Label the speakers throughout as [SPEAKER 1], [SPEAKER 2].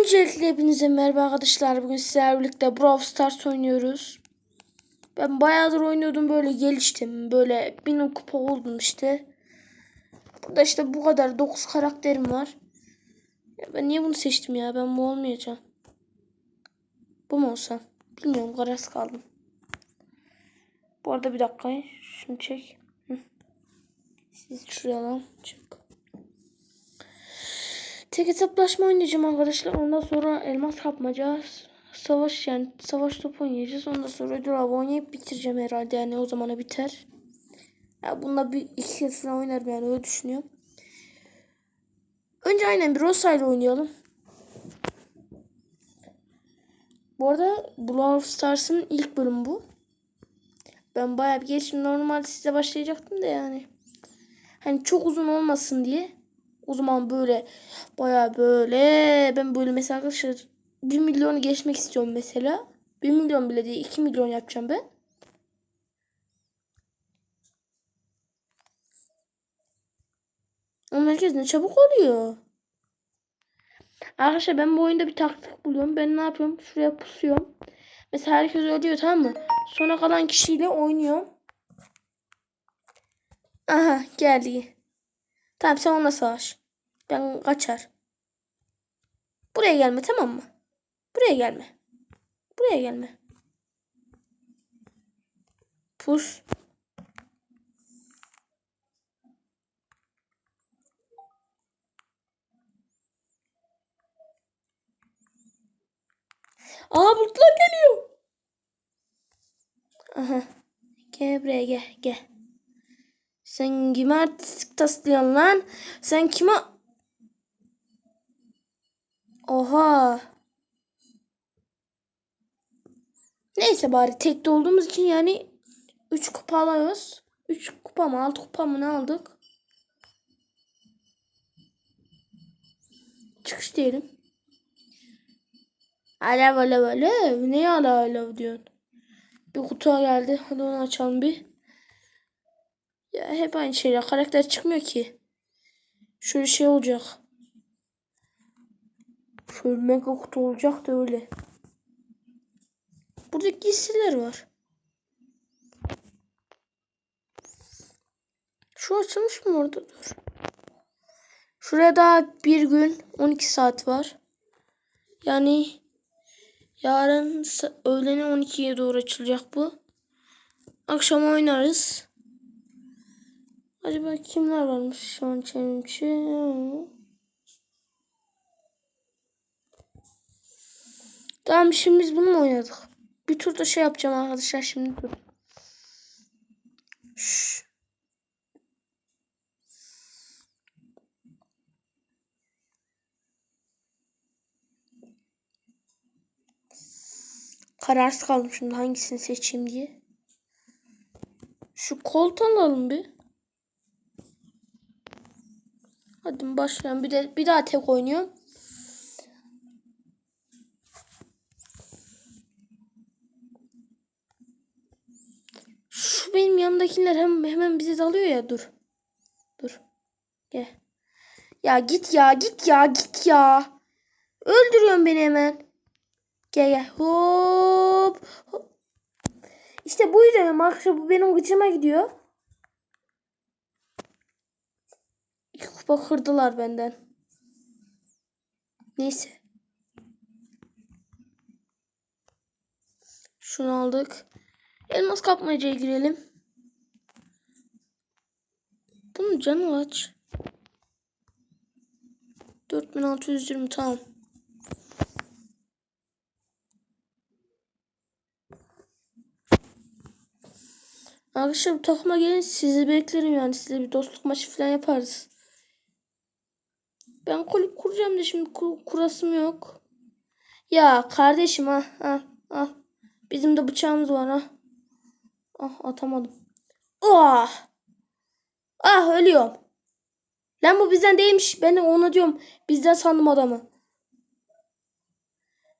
[SPEAKER 1] Öncelikle hepinize merhaba arkadaşlar. Bugün sizlerle birlikte Brawl Stars oynuyoruz. Ben bayağıdır oynuyordum böyle geliştim. Böyle bin kupa oldum işte. Burada işte bu kadar 9 karakterim var. Ya ben niye bunu seçtim ya? Ben bu olmayacağım. Bu mu olsam? Bilmiyorum kararsız kaldım. Bu arada bir dakika. Şunu çek. Siz şuraya. Çık. Tek hesaplaşma oynayacağım arkadaşlar. Ondan sonra elmas kapmaca, savaş yani savaş topu oynayacağız. Ondan sonra ödül avı oynayıp bitireceğim herhalde. Yani o zamana biter. Ya bununla bir iki yıl falan oynarım yani öyle düşünüyorum. Önce aynen bir Rosa ile oynayalım. Bu arada Brawl Stars'ın ilk bölümü bu. Ben bayağı bir geçtim. Normal size başlayacaktım da yani. Hani çok uzun olmasın diye. O zaman böyle baya böyle ben böyle mesela arkadaşlar 1 milyonu geçmek istiyorum mesela. 1 milyon bile değil 2 milyon yapacağım ben. Ama herkes ne çabuk oluyor. Arkadaşlar ben bu oyunda bir taktik buluyorum. Ben ne yapıyorum? Şuraya pusuyorum. Mesela herkes ölüyor tamam mı? Sonra kalan kişiyle oynuyorum. Aha geldi. Tamam sen onunla savaş. Ben kaçar. Buraya gelme tamam mı? Buraya gelme. Buraya gelme. Pus. Aa bulutlar geliyor. Aha. Gel buraya gel gel. Sen kime artistik taslıyorsun lan? Sen kime... Oha. Neyse bari tekte olduğumuz için yani 3 kupa alıyoruz. 3 kupa mı 6 kupa mı ne aldık? Çıkış diyelim. Alev alev alev. Neye alev alev diyorsun? Bir kutu geldi. Hadi onu açalım bir. Ya hep aynı şeyler. Karakter çıkmıyor ki. Şöyle şey olacak. Şöyle mega kutu olacak da öyle. Burada giysiler var. Şu açılmış mı orada? Dur. Şuraya daha bir gün 12 saat var. Yani yarın öğlene 12'ye doğru açılacak bu. Akşam oynarız. Acaba kimler varmış şu an çevrimçi? Tamam şimdi biz bunu mu oynadık? Bir turda şey yapacağım arkadaşlar şimdi dur. Kararsız kaldım şimdi hangisini seçeyim diye. Şu kolt alalım bir. Hadi başlayalım. Bir de bir daha tek oynuyorum. Şu yanımdakiler hem, hemen bizi dalıyor ya dur. Dur. Gel. Ya git ya git ya git ya. Öldürüyorsun beni hemen. Gel gel. Hop. hop. İşte bu yüzden arkadaşlar bu benim gıcıma gidiyor. İki kupa kırdılar benden. Neyse. Şunu aldık. Elmas kapmacaya girelim. Canı aç. 4620 tamam. Arkadaşlar bu takıma gelin sizi beklerim yani size bir dostluk maçı falan yaparız. Ben kulüp kuracağım da şimdi kur kurasım yok. Ya kardeşim ha ha ha. Bizim de bıçağımız var ha. Ah atamadım. Ah. Ah ölüyorum. Lan bu bizden değilmiş. Ben ona diyorum. Bizden sandım adamı.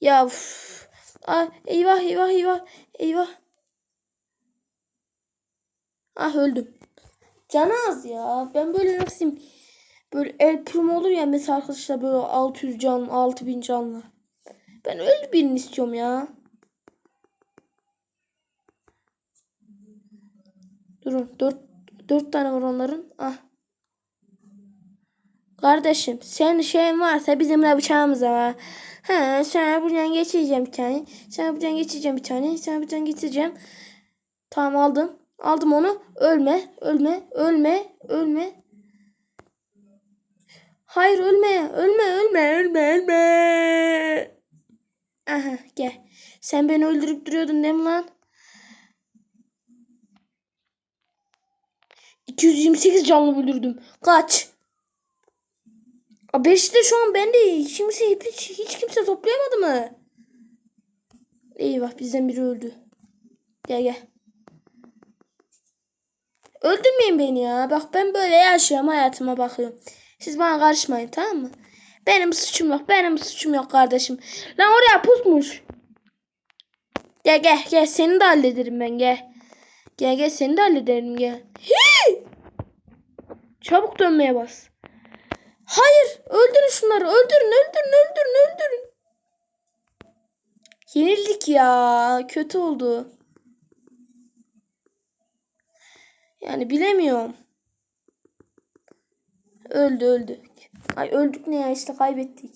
[SPEAKER 1] Ya uf. Ah eyvah eyvah eyvah. Eyvah. Ah öldüm. Canı az ya. Ben böyle nasıl Böyle el prim olur ya mesela arkadaşlar böyle 600 can 6000 canlı. Ben öyle birini istiyorum ya. Durun. Dört, dört tane var onların. Ah. Kardeşim senin şeyin varsa bizim de bıçağımız var. Ha, sana buradan geçireceğim bir tane. Sana buradan geçireceğim bir tane. Sana buradan geçireceğim. Tamam aldım. Aldım onu. Ölme. Ölme. Ölme. Ölme. Hayır ölme. Ölme. Ölme. Ölme. Ölme. Aha gel. Sen beni öldürüp duruyordun değil mi lan? 228 canlı öldürdüm. Kaç. A 5 de şu an bende. Kimse hiç, hiç kimse toplayamadı mı? Eyvah bizden biri öldü. Gel gel. Öldürmeyin beni ya. Bak ben böyle yaşıyorum hayatıma bakıyorum. Siz bana karışmayın tamam mı? Benim suçum yok. Benim suçum yok kardeşim. Lan oraya pusmuş. Gel gel gel seni de hallederim ben gel. Gel gel seni de hallederim gel. Hii! Çabuk dönmeye bas. Hayır öldürün şunları öldürün öldürün öldürün öldürün. Yenildik ya kötü oldu. Yani bilemiyorum. Öldü öldü. Ay öldük ne ya işte kaybettik.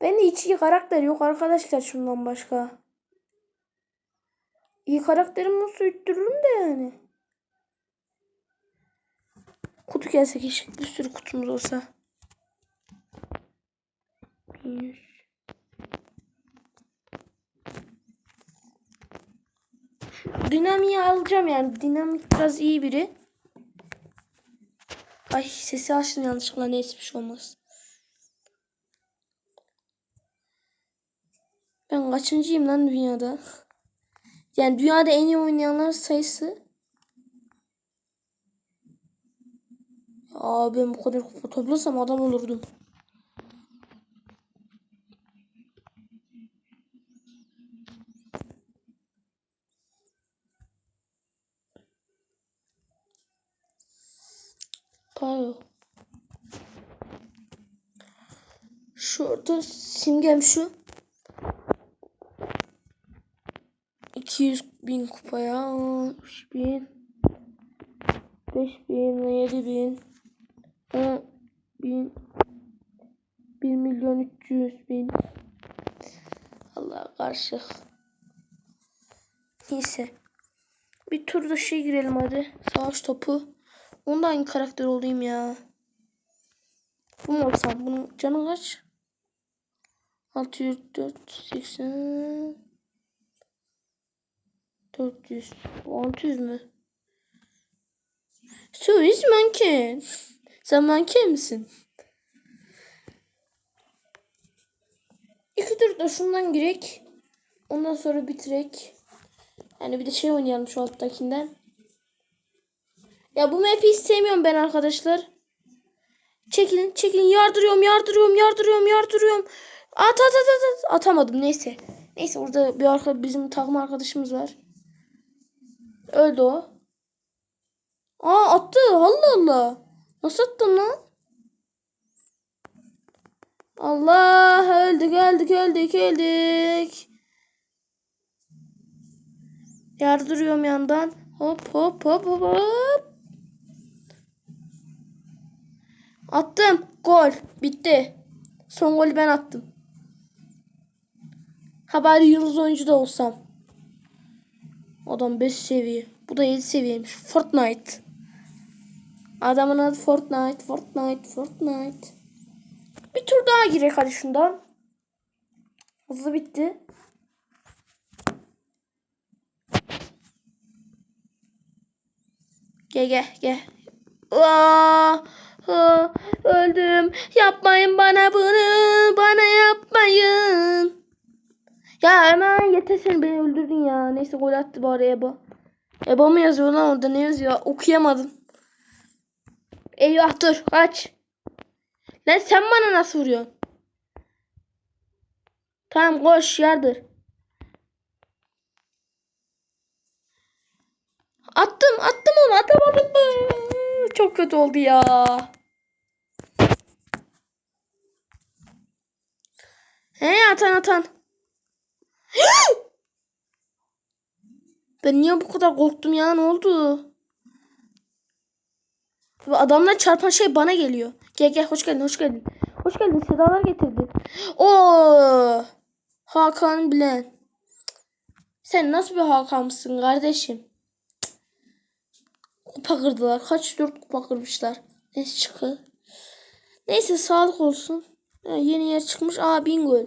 [SPEAKER 1] Bende hiç iyi karakter yok arkadaşlar şundan başka. İyi karakterim nasıl üttürürüm de yani. Kutu gelse keşke bir sürü kutumuz olsa. Bir. Dinamiği alacağım yani. Dinamik biraz iyi biri. Ay sesi açtım yanlışlıkla neyse bir şey olmaz. Ben kaçıncıyım lan dünyada? Yani dünyada en iyi oynayanlar sayısı. Aa ben bu kadar kupa toplasam adam olurdum. Pardon. Şurada simgem şu. 200 bin kupaya 3 bin 5 bin 7 bin 10 bin 1 milyon 300 bin. Allah karşı. Neyse. Bir tur da şey girelim hadi. Savaş topu. Onda hangi karakter olayım ya. Bu mu olsam? Bunun canı kaç? 604 80 400 600 mü? Söz manken. Sen manken misin? İki tur da şundan girek. Ondan sonra bitirek. Yani bir de şey oynayalım şu alttakinden. Ya bu map'i hiç sevmiyorum ben arkadaşlar. Çekilin çekilin yardırıyorum yardırıyorum yardırıyorum yardırıyorum. At at at at. Atamadım neyse. Neyse orada bir arka bizim takım arkadaşımız var. Öldü o. Aa attı. Allah Allah. Nasıl attın lan? Allah öldük öldük öldük öldük. Yardırıyorum yandan. Hop hop hop hop hop. Attım. Gol. Bitti. Son golü ben attım. Ha bari yıldız oyuncu da olsam. Adam 5 seviye. Bu da 7 seviyeymiş. Fortnite. Adamın adı Fortnite. Fortnite. Fortnite. Bir tur daha girek hadi şundan. Hızlı bitti. Gel gel gel. Aa, öldüm. Yapmayın bana bunu. Bana yapmayın. Ya hemen yeter sen beni öldürdün ya. Neyse gol attı bari Ebo. Ebo mu yazıyor lan orada ne yazıyor? Okuyamadım. Eyvah dur kaç. Lan sen bana nasıl vuruyorsun? Tamam koş yardır. Attım attım onu atamadım mı? çok kötü oldu ya. He atan atan. Ben niye bu kadar korktum ya? Ne oldu? Adamlar çarpan şey bana geliyor. Gel gel hoş geldin hoş geldin. Hoş geldin sedalar getirdi. Oo! Hakan Bilen. Sen nasıl bir Hakan'sın kardeşim? Kupa kırdılar. Kaç dört kupa kırmışlar. Neyse çıkı. Neyse sağlık olsun. Ha, yeni yer çıkmış. Aa bingo.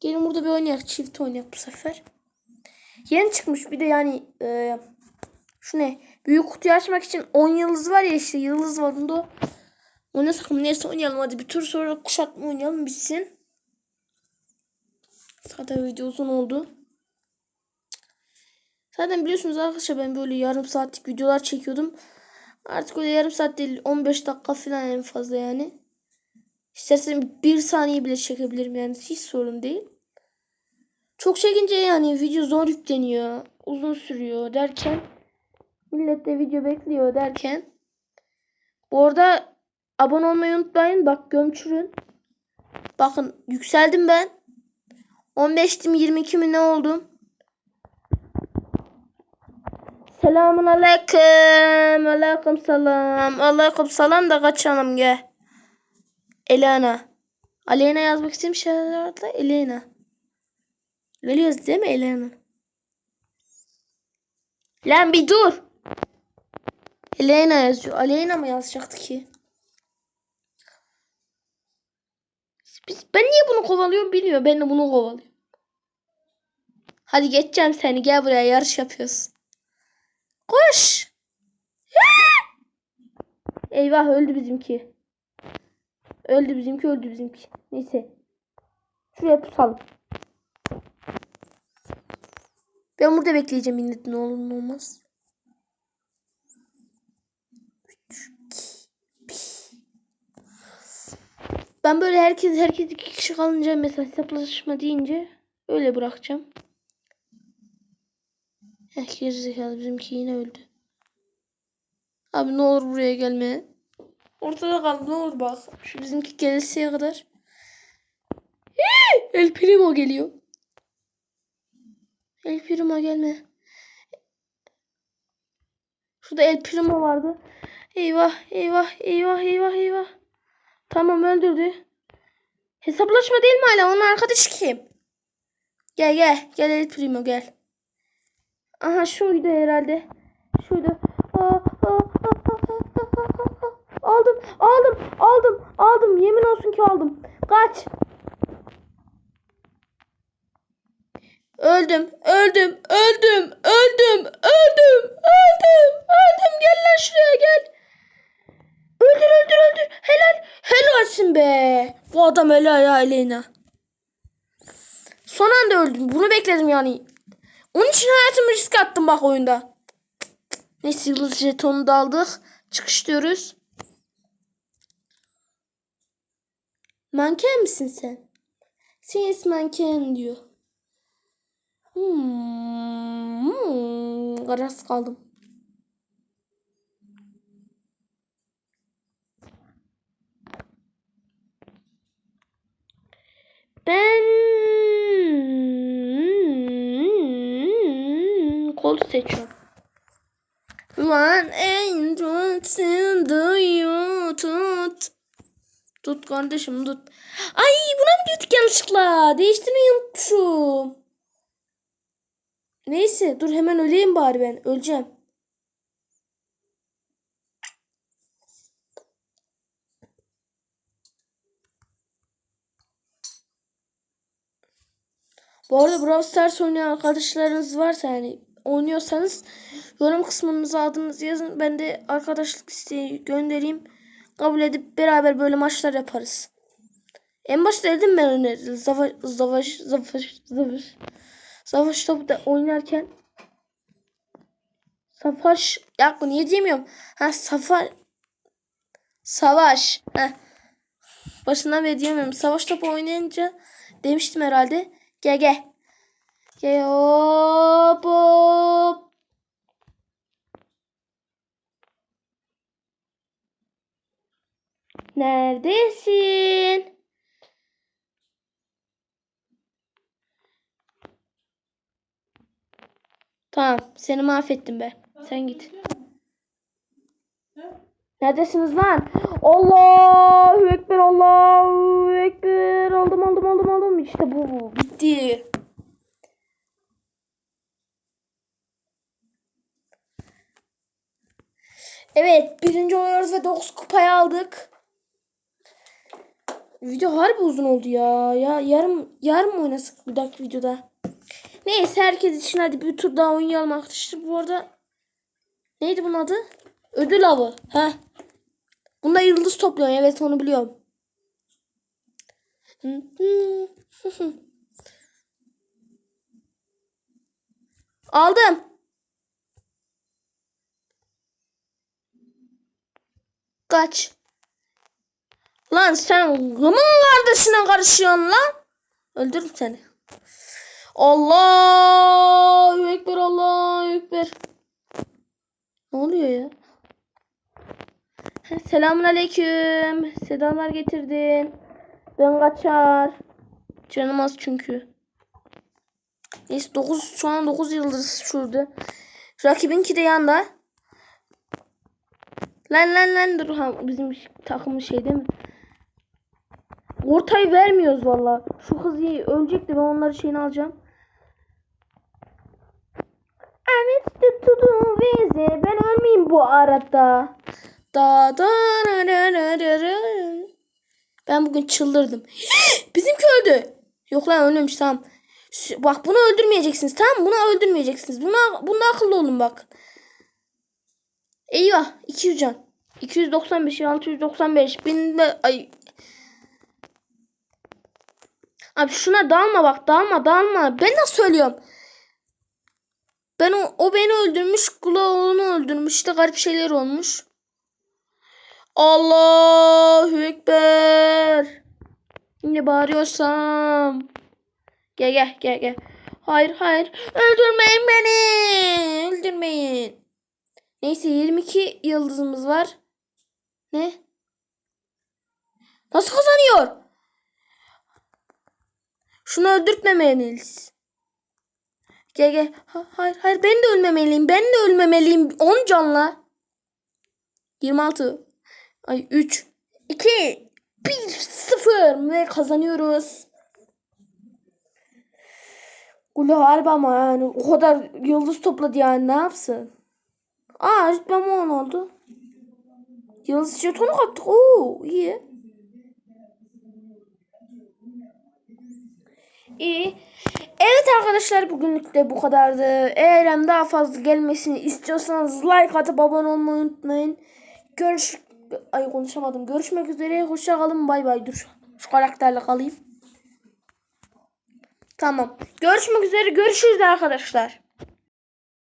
[SPEAKER 1] Gelin burada bir oynayak. Çift oynayak bu sefer. Yeni çıkmış bir de yani e, şu ne? Büyük kutuyu açmak için 10 yıldız var ya işte yıldız var bunda. Oynasak mı? Neyse oynayalım hadi bir tur sonra kuşatma oynayalım bitsin. Zaten video uzun oldu. Zaten biliyorsunuz arkadaşlar ben böyle yarım saatlik videolar çekiyordum. Artık öyle yarım saat değil 15 dakika falan en fazla yani. İstersen bir saniye bile çekebilirim yani hiç sorun değil. Çok çekince yani video zor yükleniyor. Uzun sürüyor derken millet de video bekliyor derken bu arada abone olmayı unutmayın. Bak gömçürün. Bakın yükseldim ben. 15'tim 22 mi ne oldum? Selamun aleyküm. Aleyküm selam. Aleyküm selam da kaçalım gel. Elena. Aleyna yazmak istediğim şeylerde Elena. Geliyoruz değil mi Elena? Lan bir dur. Elena yazıyor. Aleyna mı yazacaktı ki? Biz, ben niye bunu kovalıyorum bilmiyorum. Ben de bunu kovalıyorum. Hadi geçeceğim seni. Gel buraya yarış yapıyoruz. Koş. Eyvah öldü bizimki. Öldü bizimki öldü bizimki. Neyse. Şuraya pusalım. Ben burada bekleyeceğim millet ne olur ne olmaz. Ben böyle herkes herkes iki kişi kalınca mesela hesaplaşma deyince öyle bırakacağım. Heh gerizekalı bizimki yine öldü. Abi ne olur buraya gelme. Ortada kal ne olur bak. Şu bizimki gelesiye kadar. El Primo geliyor. El Primo gelme. Şurada El Primo vardı. Eyvah eyvah eyvah eyvah eyvah. Tamam öldürdü. Hesaplaşma değil mi hala? Onun arkadaşı kim? Gel gel. Gel El Primo gel. Aha şuydu herhalde. Şuydu. Aa. Aldım, aldım, aldım, aldım. Yemin olsun ki aldım. Kaç. Öldüm, öldüm, öldüm, öldüm, öldüm, öldüm, öldüm. Gel lan şuraya gel. Öldür, öldür, öldür. Helal, helalsin be. Bu adam helal ya Elena. Son anda öldüm. Bunu bekledim yani. Onun için hayatımı riske attım bak oyunda. Neyse yıldız jetonu da aldık. Çıkışlıyoruz. Manken misin sen? Sen manken diyor. Hmm, hmm, kararsız kaldım. Ben kolu seçiyorum. One angel do you tut. Tut kardeşim tut. Ay buna mı gittik yanlışlıkla? Değiştirmeyi unutmuşum. Neyse dur hemen öleyim bari ben. Öleceğim. Bu arada Brawl Stars oynayan arkadaşlarınız varsa yani oynuyorsanız yorum kısmınıza adınızı yazın. Ben de arkadaşlık isteği göndereyim. Kabul edip beraber böyle maçlar yaparız. En başta dedim ben önerdim. Savaş, savaş, savaş, savaş. Savaş topu oynarken Savaş ya bu niye diyemiyorum? Ha safar Savaş. Heh. Başından beri diyemiyorum. Savaş topu oynayınca demiştim herhalde. GG. GG hop hop. Neredesin? Tamam, seni mahvettim be. Sen git. Neredesiniz lan? Allahu Ekber, Allahu Ekber. Aldım, aldım, aldım, aldım. İşte bu. Bitti. Evet, birinci oluyoruz ve 9 kupayı aldık. Video harbi uzun oldu ya. Ya yarım yarım mı oynasak bir dahaki videoda? Neyse herkes için hadi bir tur daha oynayalım arkadaşlar. Bu arada neydi bunun adı? Ödül avı. Ha. Bunda yıldız topluyor. Evet onu biliyorum. Aldım. Kaç. Lan sen kimin kardeşine karışıyorsun lan? Öldürürüm seni. Allahu Ekber Allahu Ekber. Ne oluyor ya? Selamun aleyküm. Sedalar getirdin. Ben kaçar. Canım az çünkü. Neyse 9 şu an 9 yıldız şurada. Rakibinki de yanda. Lan lan lan dur ha bizim takımın şey değil mi? Ortayı vermiyoruz valla. Şu kız iyi ölecek de ben onları şeyini alacağım. Evet tutun vize. Ben ölmeyeyim bu arada. Da da ra ra ra ra ra. Ben bugün çıldırdım. Bizimki öldü. Yok lan ölmemiş tamam. Bak bunu öldürmeyeceksiniz tamam? Bunu öldürmeyeceksiniz. Buna, bunda akıllı olun bak. Eyvah 200 can. 295 695 bin de- ay Abi şuna dalma bak dalma dalma. Ben nasıl söylüyorum? Ben o, o beni öldürmüş. Kula onu öldürmüş. İşte garip şeyler olmuş. Allahu Ekber. Yine bağırıyorsam. Gel gel gel gel. Hayır hayır. Öldürmeyin beni. Öldürmeyin. Neyse 22 yıldızımız var. Ne? Nasıl kazanıyor? Şunu öldürtmemeliyiz. Gel gel. Ha, hayır hayır ben de ölmemeliyim. Ben de ölmemeliyim. 10 canla. 26. Ay 3. 2. 1 0 ve kazanıyoruz. Ulu harbi ama yani o kadar yıldız topladı yani ne yapsın? Aa rütbem 10 oldu. Yıldız jetonu kaptık. Oo iyi. İyi. Evet arkadaşlar bugünlük de bu kadardı. Eğer hem daha fazla gelmesini istiyorsanız like atıp abone olmayı unutmayın. Görüş Ay konuşamadım. Görüşmek üzere. Hoşça kalın. Bay bay. Dur. Şu karakterle kalayım. Tamam. Görüşmek üzere. Görüşürüz arkadaşlar.